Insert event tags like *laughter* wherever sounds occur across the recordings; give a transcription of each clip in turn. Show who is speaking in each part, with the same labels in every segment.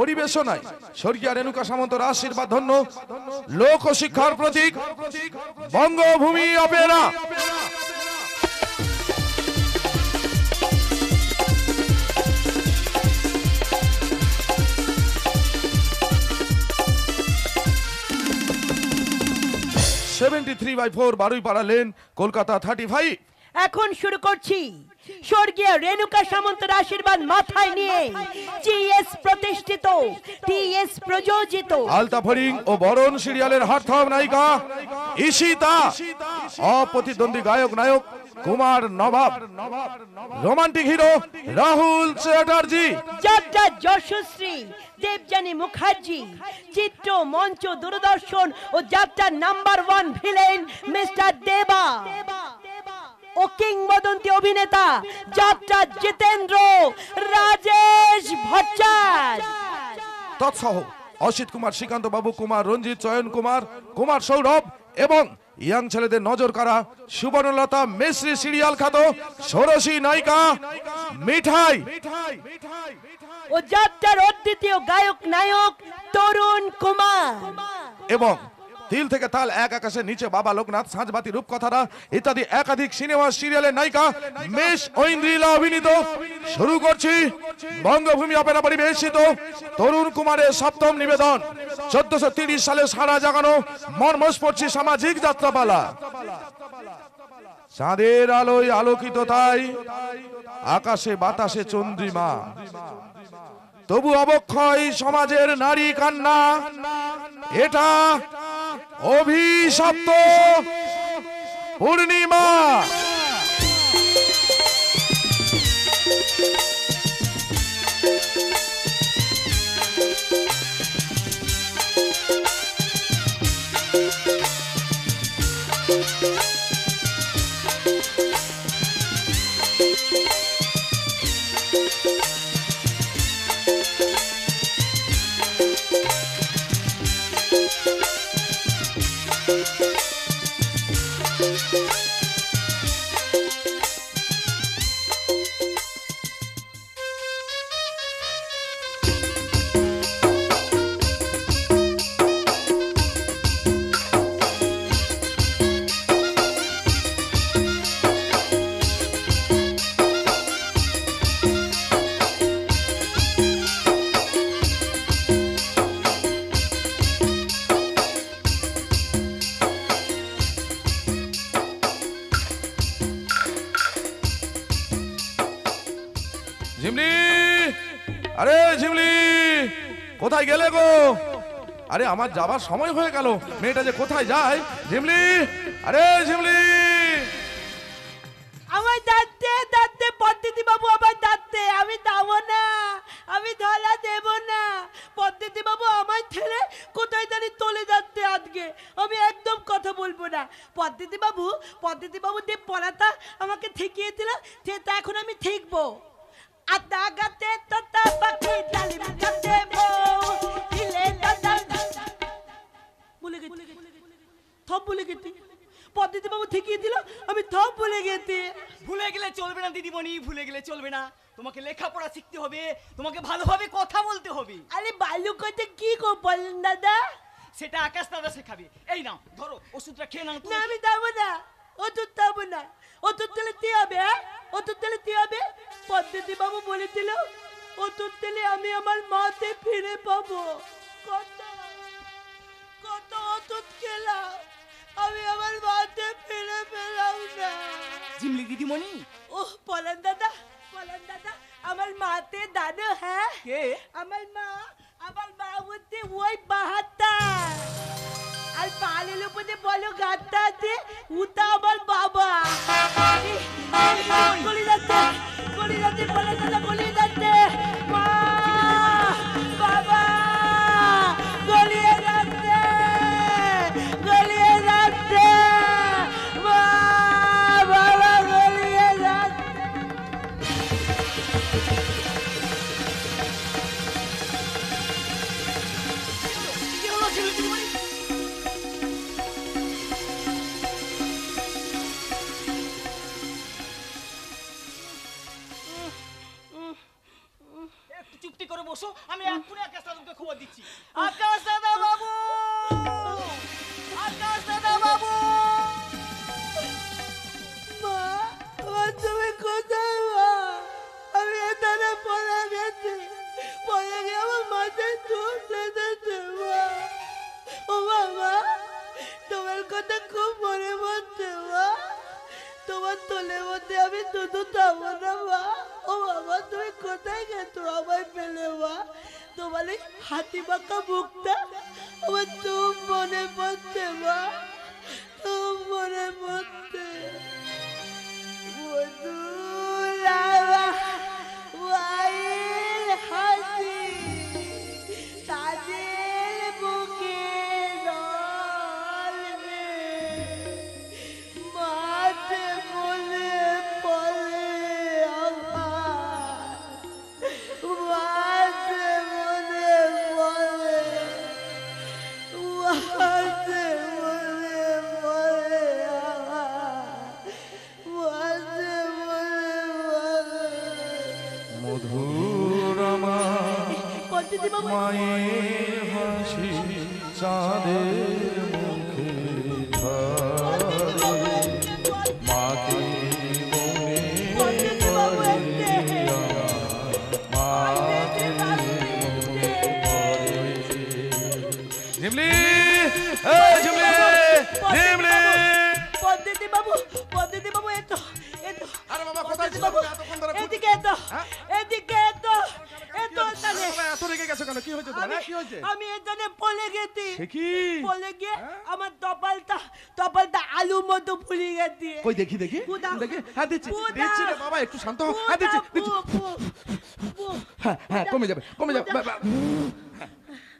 Speaker 1: পরিবেশনায় স্বর্গীয় রেণুকা সামন্তর আশীর্বাদ ধন্য। লোক শিক্ষার প্রতীক। Bangabhumi opera. Seventy three by four Baruipara lane Kolkata thirty five
Speaker 2: এখন শুরু করছি। স্বর্গীয় রেণুকা সামন্তের আশীর্বাদ মাথায় নিয়ে জিএস প্রতিষ্ঠিত টিএস প্রযোজিত।
Speaker 1: আলতা ফরিং ও বরণ সিরিয়ালের হার্থব নায়িকা ঈশিতা অপ্রতিদ্বন্দ্বী গায়ক নায়ক কুমার নবাব। Romantic hero Rahul Chatterjee.
Speaker 2: যাত্রা যশস্বী দেবযানী মুখার্জি চিত্র মঞ্চ দূরদর্শন ও যাত্রার নাম্বার ওয়ান ভিলেন মিস্টার দেবা। ও কিংবদন্তি অভিনেতা যাত্রা জিতেন্দ্র রাজেশ ভট্টাচার্য।
Speaker 1: তৎসহ অসিত কুমার শ্রীকান্ত বাবু কুমার রঞ্জিত চয়ন কুমার কুমার সৌরভ এবং ইয়াং ছেলেদের নজর কাড়া সুবর্ণলতা মেশ্রী সিরিয়াল খ্যাত ষোড়শী নায়িকা মিঠাই।
Speaker 2: ও যাত্রার অদ্বিতীয় গায়ক নায়ক তরুণ কুমার।
Speaker 1: এবং তিল থেকে তাল এক আকাশের নিচে বাবা লোকনাথ সাঁঝবাতি রূপকথারা, ইত্যাদি একাধিক সিনেমা সিরিয়ালের নায়িকা মেশ ঐন্দ্রিলা অভিনীত। শুরু করছি বঙ্গভূমি অপেরা পরিবেশিত তরুণ কুমারের সপ্তম নিবেদন। চোদ্দশো তিরিশ সালে সারা জাগানো মর্মস্পর্শী সামাজিক যাত্রাপালা। চাঁদের আলোয় আলোকিত তাই আকাশে বাতাসে চন্দ্রিমা। তবু অবক্ষয় সমাজের নারী কান্না, এটা অভিশপ্ত পূর্ণিমা। Thank you. ঝিমলি! আরে ঝিমলি! কোথায় গেলে গো? আরে আমার যাবার সময় হয়ে গেল। মেয়েটা যে কোথায় যায়? ঝিমলি! আরে ঝিমলি!
Speaker 2: বাবু ঠিকিয়ে দিল আমি থপ ভুলে গেছি। ভুলে
Speaker 3: গেলে চলবে না দিদিমণি ভুলে গেলে চলবে না। তোমাকে লেখাপড়া শিখতে হবে তোমাকে ভালোভাবে কথা বলতে হবে।
Speaker 2: আরে বালু কথা কি কো বলেন দাদা?
Speaker 3: সেটা আকাশ দাদা শেখাবে। এই নাও ধরো ওষুধটা খেয়ে নাও
Speaker 2: না। আমি যাব না ওষুধ যাব না। ওষুধ তেলে কি হবে হ্যাঁ? ওষুধ তেলে কি হবে? পদ্ধতি বাবু বলেছিল ওষুধ তেলে আমি আমার মাতে ফিরে পাবো। কত কত ওষুধ খেলাম।
Speaker 3: জিমলি দিদিমণি
Speaker 2: ওহ পলান দাদা পলান দাদা আমার মাতে দাদু হ্যাঁ
Speaker 3: কে
Speaker 2: আমার মা আমার মা হচ্ছে ওই বাহাত্তা আর পালের উপরে বলো গাত্তা আছে উতা আমার বাবা গলি যাচ্ছে গলি যাচ্ছে বলে দাদা গলি যাচ্ছে হাতি বাঁকা মুখটা আমার তো মনে পড়ছে মা। এদিকে এতো
Speaker 1: হ্যাঁ?
Speaker 2: এদিকে এতো এতো তাহলে
Speaker 1: এত রেগে গেছো কেন? কি হয়েছে তোমার? হ্যাঁ, কি হয়েছে?
Speaker 2: আমি এখানে পড়ে গেছি।
Speaker 1: কি?
Speaker 2: পড়ে গিয়ে
Speaker 1: হ্যাঁ?
Speaker 2: আমার তপালটা তপালটা আলু মতো ফুলে গেছে।
Speaker 1: কই দেখি দেখি। দেখি। হ্যাঁ দিচ্ছি। দিচ্ছি রে বাবা একটু শান্ত হও। হ্যাঁ দিচ্ছি দিচ্ছি। হ্যাঁ হ্যাঁ কমে যাবে কমে যাবে। হ্যাঁ,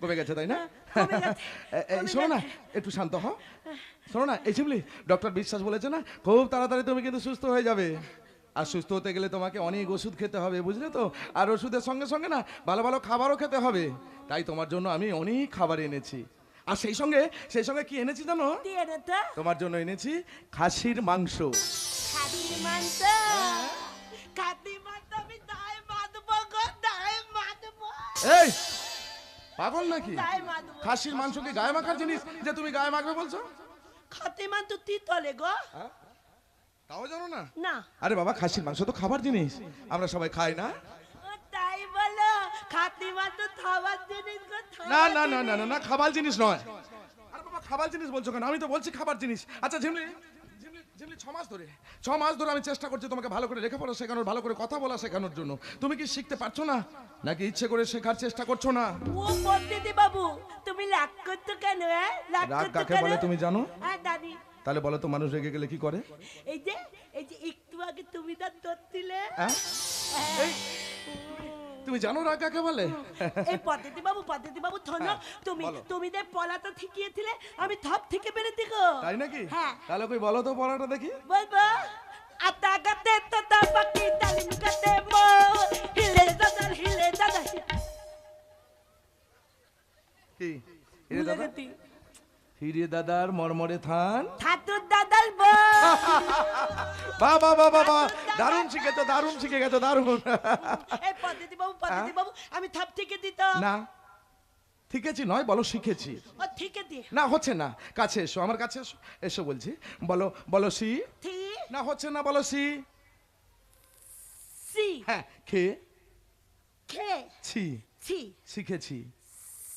Speaker 1: কমে গেছে তাই না? *laughs* শোনো না একটু শান্ত হও। শোনো না এই শিমলি ডক্টর বিশ্বাস বলেছে না খুব তাড়াতাড়ি তুমি কিন্তু সুস্থ হয়ে যাবে। আর সুস্থ হতে গেলে তোমাকে অনেক ওষুধ খেতে হবে বুঝলে তো? আর ওষুধের সঙ্গে সঙ্গে না ভালো ভালো খাবারও খেতে হবে। তাই তোমার জন্য আমি অনেক খাবার এনেছি। আর সেই সঙ্গে সেই সঙ্গে কি এনেছি জানো? তোমার জন্য এনেছি খাসির মাংস।
Speaker 2: খাতির মাংস? খাতির মাংস আমি দায় মাদবো গো দায় মাদবো
Speaker 1: এই পাগল নাকি? খাসির মাংস কি গায়ে মাখার জিনিস যে তুমি গায়ে মাখবে বলছো?
Speaker 2: খাতির মাংস তিতলে গো?
Speaker 1: তাও জানো না?
Speaker 2: না।
Speaker 1: আরে বাবা খাসির মাংস তো খাবার জিনিস। আমরা সবাই খাই না?
Speaker 2: তাই বলো খাতির মাংস খাবার জিনিস
Speaker 1: না না না না না না খাবার জিনিস নয়। আরে বাবা খাবার জিনিস বলছো কেন? আমি তো বলছি খাবার জিনিস। আচ্ছা ঝিমলি ঝিমলি ছ মাস ধরে ছ মাস ধরে আমি চেষ্টা করছি তোমাকে ভালো করে লেখাপড়া শেখানোর ভালো করে কথা বলা শেখানোর জন্য। তুমি কি শিখতে পারছ না? নাকি ইচ্ছে করে শেখার চেষ্টা করছ না?
Speaker 2: ও বাবু তুমি রাগ করছ কেন হ্যাঁ? রাগ
Speaker 1: কাকে বলে তুমি জানো?
Speaker 2: হ্যাঁ দাদি।
Speaker 1: তাহলে বলো তো মানুষ রেগে গেলে কি করে?
Speaker 2: এই যে এই যে একটু আগে তুমি তার ধরছিলে
Speaker 1: হ্যাঁ? এই, তুমি জানো রাগ কাকে বলে?
Speaker 2: এই পদ্ধতি বাবু পদ্ধতি বাবু ধন্য
Speaker 1: হ্যাঁ,
Speaker 2: তুমি
Speaker 1: বলো।
Speaker 2: তুমি যে পলাটা ঠিকিয়েছিলে আমি থপ থেকে বেরোতে গো।
Speaker 1: তাই নাকি?
Speaker 2: হ্যাঁ।
Speaker 1: তাহলে কই বলো তো পড়াটা দেখি।
Speaker 2: বলব আতা গাতে তোতা পাখি তালিম গাতে মো হিলে দাদা হিলে দাদা।
Speaker 1: কি? হিরে
Speaker 2: ভুলে
Speaker 1: দাদা হিরে দাদার মরমরে থান।
Speaker 2: ঠাকুর দাদার
Speaker 1: বা বা বা বা বা দারুণ শিখেছো দারুণ শিখে গেছো দারুণ। *laughs*
Speaker 2: এই পদ্ধতি বাবু পদ্ধতি বাবু আমি থপ থেকে দিত।
Speaker 1: না শিখেছি নয় বলো শিখেছি।
Speaker 2: ও ঠিকে দি।
Speaker 1: না হচ্ছে না কাছে এসো আমার কাছে এসো এসো বলছি। বলো বলো সি।
Speaker 2: থি
Speaker 1: না হচ্ছে না বলো সি।
Speaker 2: সি।
Speaker 1: হ্যাঁ খে।
Speaker 2: খে।
Speaker 1: ছি।
Speaker 2: ছি।
Speaker 1: শিখেছি।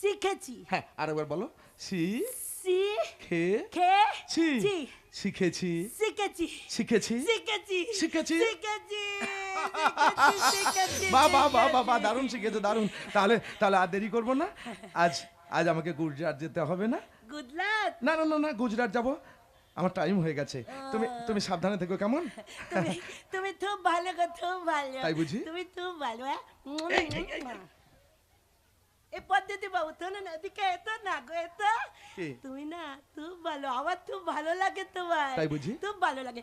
Speaker 2: শিখেছি।
Speaker 1: হ্যাঁ আরেকবার বলো। সি।
Speaker 2: সি
Speaker 1: খে
Speaker 2: খে
Speaker 1: ছি
Speaker 2: ছি
Speaker 1: শিখেছি
Speaker 2: শিখেছি
Speaker 1: শিখেছি
Speaker 2: শিখেছি
Speaker 1: শিখেছি?
Speaker 2: শিখেছি শিখেছি
Speaker 1: বা বা বা বা বা দারুণ শিখেছো দারুণ। তাহলে তাহলে আর দেরি করব না। আজ আজ আমাকে গুজরাট যেতে হবে না?
Speaker 2: লাক
Speaker 1: না না না না গুজরাট যাব। আমার টাইম হয়ে গেছে। তুমি তুমি সাবধানে থেকো কেমন?
Speaker 2: তুমি তুমি খুব ভালো খুব ভালো।
Speaker 1: তাই বুঝি?
Speaker 2: তুমি খুব ভালো এই পদ্ধতি বাবু তো না এদিকে এতো না গো এতো তুমি না খুব ভালো আমার খুব ভালো লাগে তোমার।
Speaker 1: তাই বুঝি?
Speaker 2: খুব ভালো লাগে।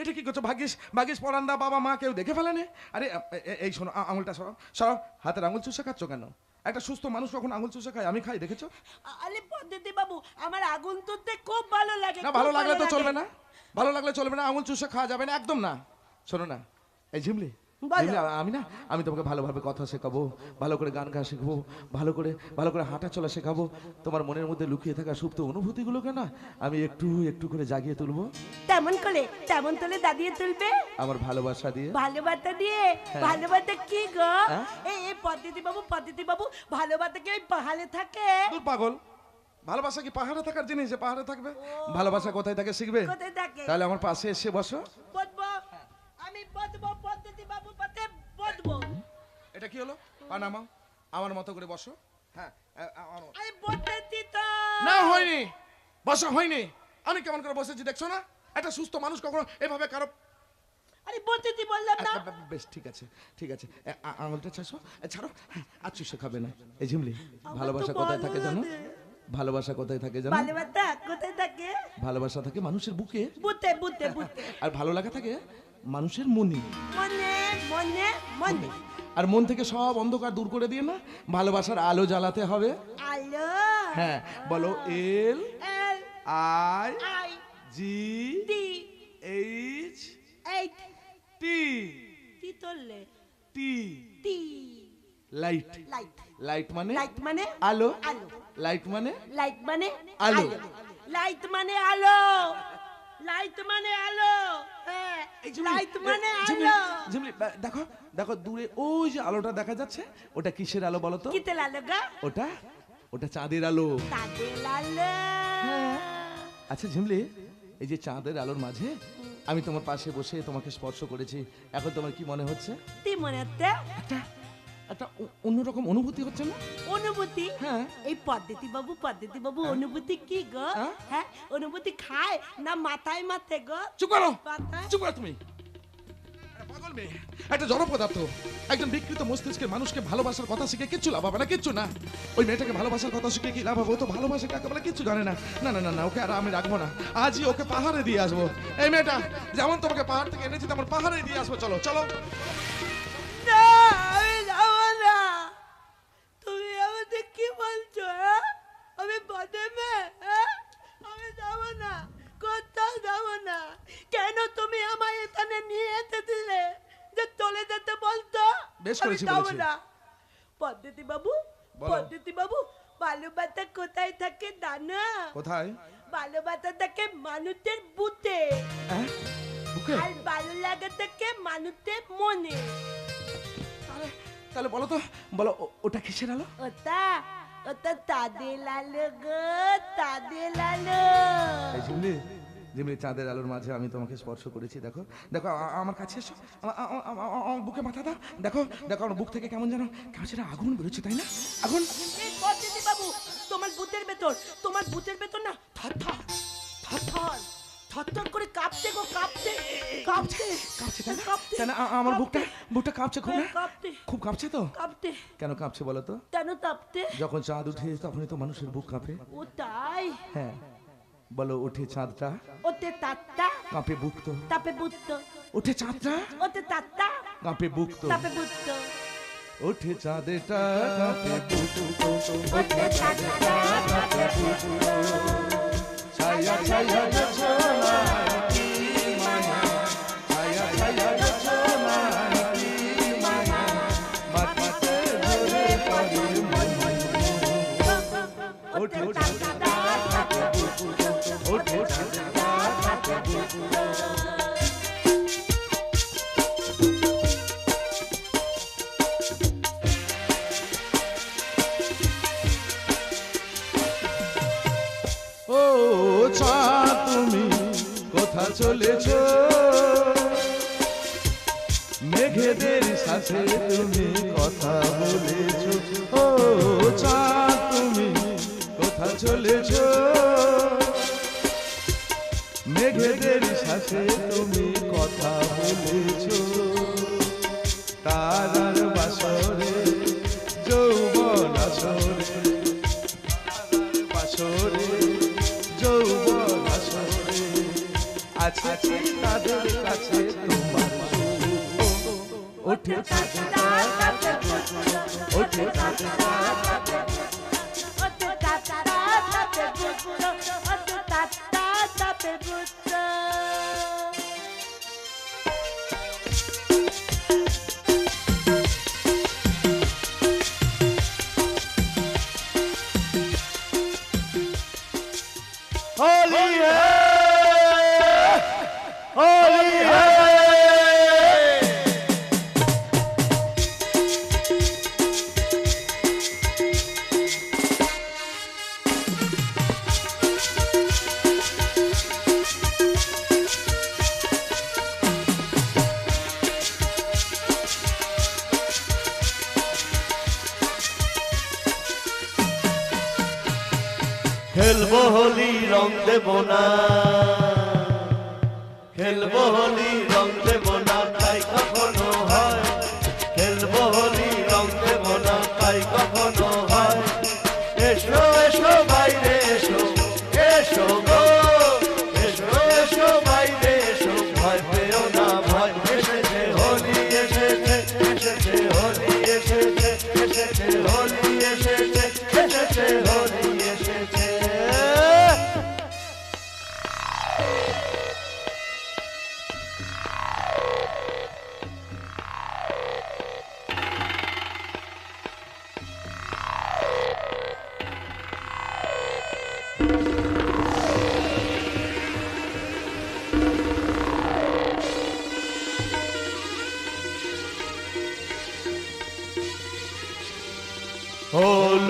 Speaker 1: এটা কি করছ ভাগ্যিস? ভাগ্যিস পরান্দা বাবা মা কেউ দেখে ফেলেনি? আরে এই শোনো আঙুলটা সরাও সরাও। হাতের আঙুল চুষে খাচ্ছ কেন? একটা সুস্থ মানুষ কখন আঙুল চুষে খায়? আমি খাই দেখেছ?
Speaker 2: আরে পদ্ধতি বাবু আমার আগুন তুলতে খুব ভালো লাগে
Speaker 1: না ভালো লাগলে তো চলবে না। ভালো লাগলে চলবে না আঙুল চুষে খাওয়া যাবে না একদম না। শোনো না এই ঝিমলি আমি না আমি তোমাকে ভালোভাবে কথা শেখাবো ভালো করে গান গাওয়া শেখাবো ভালো করে ভালো করে হাঁটা চলা শেখাবো। তোমার মনের মধ্যে লুকিয়ে থাকা সুপ্ত অনুভূতিগুলোকে না আমি একটু একটু করে জাগিয়ে তুলবো।
Speaker 2: তেমন করে তেমন তোলে দাঁড়িয়ে তুলবে।
Speaker 1: আমার ভালোবাসা দিয়ে।
Speaker 2: ভালোবাসা দিয়ে? ভালোবাসা কি গো?
Speaker 1: হ্যাঁ?
Speaker 2: এই এই পদ্ধতি বাবু পদ্ধতি বাবু ভালোবাসা কি ওই পাহাড়ে থাকে?
Speaker 1: দূর পাগল। ভালোবাসা কি পাহাড়ে থাকার জিনিস যে পাহাড়ে থাকবে? ভালোবাসা কোথায় থাকে শিখবে?
Speaker 2: কোথায় থাকে?
Speaker 1: তাহলে আমার পাশে এসে বসো।
Speaker 2: বদবো আমি বদবো
Speaker 1: এটা কি হলো? পা নামাও আমার মতো করে বসো। হ্যাঁ না হয়নি। বসা হয়নি। আমি কেমন করে বসেছি দেখছ না? একটা সুস্থ মানুষ কখনো এভাবে কারও
Speaker 2: আরে পদ্ধতি বললাম না!
Speaker 1: আ- আ- বেশ ঠিক আছে ঠিক আছে। আঙুলটা ছাড়ছো ছাড়ো। আর চুষে খাবে না। এই ঝিমলি ভালোবাসা কোথায় থাকে জানো? ভালোবাসা কোথায় থাকে জানো?
Speaker 2: ভালোবাসা কোথায় থাকে?
Speaker 1: ভালোবাসা থাকে মানুষের বুকে।
Speaker 2: বুতে বুতে বুতে।
Speaker 1: আর ভালো লাগা থাকে মানুষের মনে
Speaker 2: মনে মনে। মনে।
Speaker 1: আর মন থেকে সব অন্ধকার দূর করে দিয়ে না ভালোবাসার আলো জ্বালাতে হবে।
Speaker 2: আলো।
Speaker 1: হ্যাঁ বলো L
Speaker 2: L
Speaker 1: I
Speaker 2: I
Speaker 1: G H T.
Speaker 2: T তোললে।
Speaker 1: T.
Speaker 2: T.
Speaker 1: Light.
Speaker 2: Light.
Speaker 1: Light মানে?
Speaker 2: লাইট মানে?
Speaker 1: আলো।
Speaker 2: আলো।
Speaker 1: লাইট মানে?
Speaker 2: লাইট মানে?
Speaker 1: আলো।
Speaker 2: লাইট মানে আলো। লাইট মানে আলো। হ্যাঁ। মানে
Speaker 1: দেখো দেখো দূরে ওই যে আলোটা দেখা যাচ্ছে ওটা কিসের আলো বলো তো? ওটা ওটা চাঁদের আলো। আচ্ছা ঝিমলি এই যে চাঁদের আলোর মাঝে আমি তোমার পাশে বসে তোমাকে স্পর্শ করেছি। এখন তোমার কি মনে হচ্ছে?
Speaker 2: কি মনে হচ্ছে?
Speaker 1: একটা অন্যরকম অনুভূতি হচ্ছে না?
Speaker 2: অনুভূতি?
Speaker 1: হ্যাঁ।
Speaker 2: এই পদ্ধতি বাবু পদ্ধতি বাবু অনুভূতি কি গো?
Speaker 1: হ্যাঁ?
Speaker 2: হ্যাঁ অনুভূতি খায় না মাথায় মাথায় গো?
Speaker 1: চুপ করো। চুপ করো তুমি। পাগল মেয়ে, একটা জড় পদার্থ একজন বিকৃত মস্তিষ্কের মানুষকে ভালোবাসার কথা শিখে কিচ্ছু লাভ হবে না কিচ্ছু না। ওই মেয়েটাকে ভালোবাসার কথা শিখে কি লাভ হবে? ও তো ভালোবাসা কাকে বলে? কিচ্ছু জানে না। না না না না ওকে আর আমি রাখব না। আজই ওকে পাহাড়ে দিয়ে আসব। এই মেয়েটা যেমন তোমাকে পাহাড় থেকে এনেছি তেমন পাহাড়ে দিয়ে আসব। চলো চলো
Speaker 2: না আমি যাব না তুমি আমাদের কি বলছো হ্যাঁ? আমি পদে মেয়ে হ্যাঁ? আমি যাব না কোথাও যাব না কেন তুমি আমায় এখানে নিয়ে যেতে দিলে যে চলে যেতে বলতো
Speaker 1: বেশ করেছি, বলেছি।
Speaker 2: পদ্ধতি বাবু পদ্ধতি বাবু ভালোবাসা কোথায় থাকে জানো
Speaker 1: কোথায়?
Speaker 2: ভালোবাসা থাকে মানুষের বুতে
Speaker 1: হ্যাঁ?
Speaker 2: আর ভালো লাগা থাকে মানুষের মনে।
Speaker 1: তাহলে বলো তো বলো ওটা কিসের আলো?
Speaker 2: ওটা ওটা তাদের লালো গো তাদের লালো
Speaker 1: ঝিমলি চাঁদের আলোর মাঝে আমি তোমাকে স্পর্শ করেছি দেখো। দেখো আমার কাছে এসো। আমার বুকে মাথা দাও। দেখো দেখো আমার বুক থেকে কেমন যেন কেমন সেটা আগুন বেরোচ্ছে তাই না? আগুন!
Speaker 2: বাবু তোমার বুথের ভেতর তোমার বুথের ভেতর না থরথর থরথর থরথর করে কাঁপতে গো কাঁপতে কাঁপতে
Speaker 1: কাঁপছে তাই না? তাই না? আমার বুকটা বুকটা কাঁপছে খুব না?
Speaker 2: কাঁপতে
Speaker 1: খুব কাঁপছে তো?
Speaker 2: কাঁপতে
Speaker 1: কেন কাঁপছে বলো তো?
Speaker 2: কেন কাঁপতে
Speaker 1: যখন চাঁদ উঠে তখনই তো মানুষের বুক কাঁপে।
Speaker 2: ও তাই?
Speaker 1: হ্যাঁ। বলো উঠে চাঁদটা
Speaker 2: ওতে তাত্তা
Speaker 1: কাঁপে বুক তো
Speaker 2: তাপে বুত্ত
Speaker 1: উঠে চাঁদটা
Speaker 2: ওতে তাত্তা
Speaker 1: কাঁপে বুক তো
Speaker 2: তাপে বুত্ত
Speaker 1: ওঠে চাঁদেটা কাঁপে বুক তো
Speaker 2: ওতে তাত্তা তাপে বুত্ত
Speaker 1: ছায়া ছায়া ছায়া ছায়া মন
Speaker 2: বুত্ত
Speaker 1: ওঠে চাঁদেটা চলেছ। মেঘেদের সাথে তুমি কথা বলেছ। ও তুমি কোথা চলেছ মেঘেদের সাথে তুমি কথা বলেছ তারার বাসরে যৌবন আসরে বাসরে যৌবন আসরে আছে তাদের কাছে তোমার? ওঠে ওঠে
Speaker 4: Yeah. দেব না তাই কখনো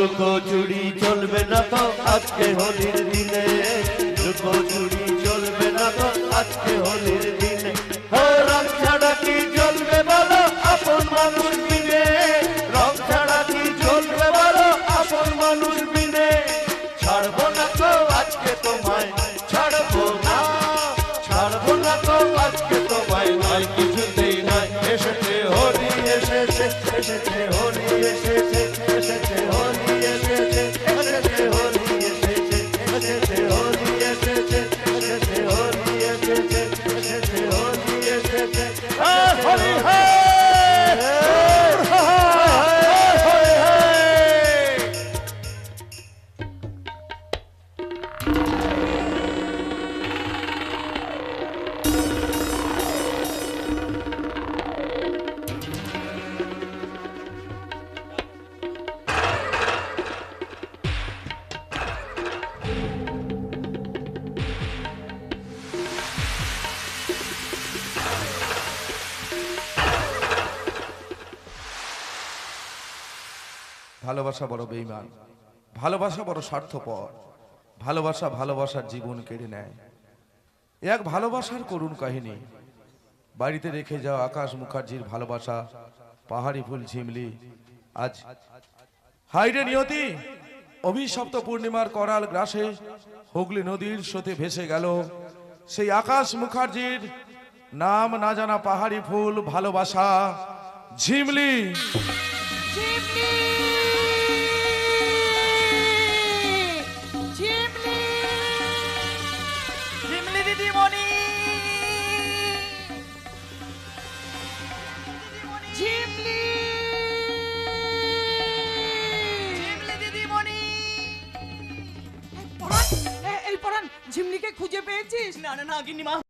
Speaker 4: ও লুকো চুরি চলবে না তো, আজকে হোলির দিনে। লুকো চুরি চলবে না তো, আজকে হোলির দিনে। ও রং ছাড়া কি চলবে বলো? আপন মানুষ
Speaker 1: ভালোবাসা বড় বেইমান ভালোবাসা বড় স্বার্থপর, ভালোবাসা ভালোবাসার জীবন কেড়ে নেয়। এক ভালোবাসার করুণ কাহিনী। বাড়িতে রেখে যাওয়া আকাশ মুখার্জির ভালোবাসা, পাহাড়ি ফুল ঝিমলি, আজ হাইরে নিয়তি, অভিশপ্ত পূর্ণিমার করাল গ্রাসে হুগলি নদীর স্রোতে ভেসে গেল সেই আকাশ মুখার্জির নাম না জানা পাহাড়ি ফুল ভালোবাসা ঝিমলি
Speaker 2: ঝিমলি। খুঁজে পেয়েছিস?
Speaker 3: না না না গিন্নিমা।